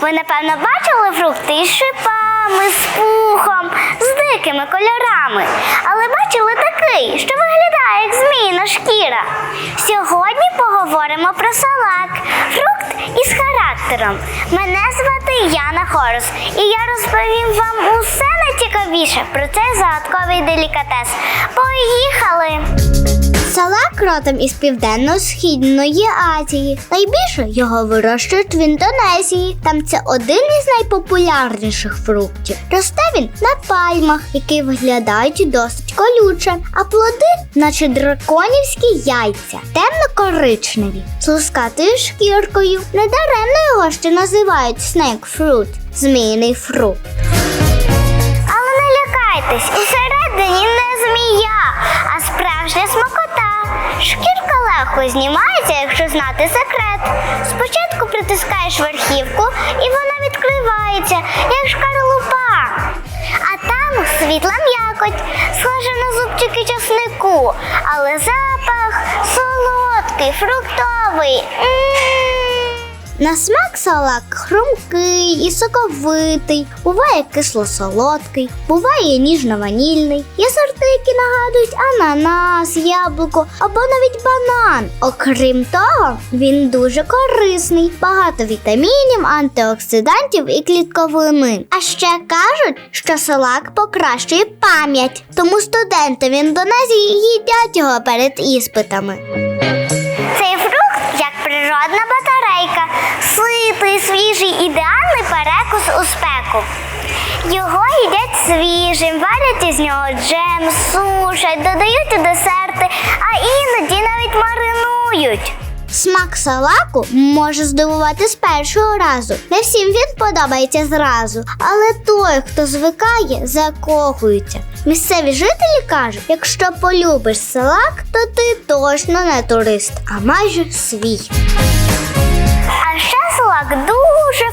Ви, напевно, бачили фрукти із шипами, з пухом, з дикими кольорами. Але бачили такий, що виглядає як зміїна шкіра. Сьогодні поговоримо про салак, фрукт із характером. Мене звати Яна Хорус, і я розповім вам усе найцікавіше про цей загадковий делікатес. Поїхали! Салак із південно-східної Азії. Найбільше його вирощують в Індонезії. Там це один із найпопулярніших фруктів. Росте він на пальмах, які виглядають досить колюче, а плоди, наче драконівські яйця, темно-коричневі, з лускатою шкіркою. Недаремно його ще називають fruit – зміїний фрукт. Але не лякайтесь, усередині легко знімається, якщо знати секрет. Спочатку притискаєш верхівку і вона відкривається, як шкарлупа. А там світла м'якоть, схожа на зубчики часнику, але запах солодкий, фруктовий. М. На смак салак хрумкий і соковитий, буває кисло-солодкий, буває ніжно-ванільний. Є сорти, які нагадують ананас, яблуко або навіть банан. Окрім того, він дуже корисний, багато вітамінів, антиоксидантів і клітковини. А ще кажуть, що салак покращує пам'ять, тому студенти в Індонезії їдять його перед іспитами. У спеку. Його їдять свіжим, варять із нього джем, сушать, додають у десерти, а іноді навіть маринують. Смак салаку може здивувати з першого разу. Не всім він подобається зразу, але той, хто звикає, закохується. Місцеві жителі кажуть, якщо полюбиш салак, то ти точно не турист, а майже свій. А ще салак дуже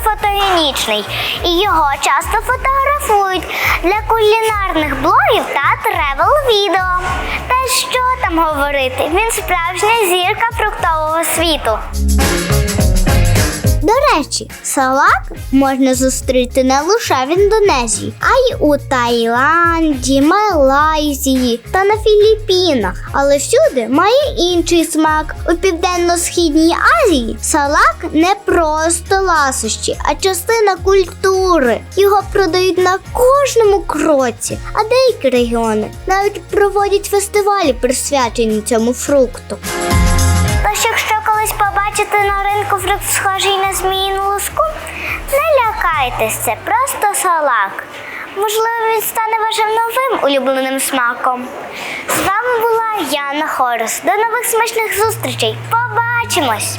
фотогенічний, і його часто фотографують для кулінарних блогів та тревел-відео. Та що там говорити? Він справжня зірка фруктового світу. До речі, салак можна зустріти не лише в Індонезії, а й у Таїланді, Малайзії та на Філіппінах. Але всюди має інший смак. У південно-східній Азії салак не просто ласощі, а частина культури. Його продають на кожному кроці, а деякі регіони навіть проводять фестивалі, присвячені цьому фрукту. Побачите на ринку фрукт схожий на зміїну луску, не лякайтесь, це просто салак. Можливо, він стане вашим новим улюбленим смаком. З вами була Яна Хорос. До нових смачних зустрічей. Побачимось!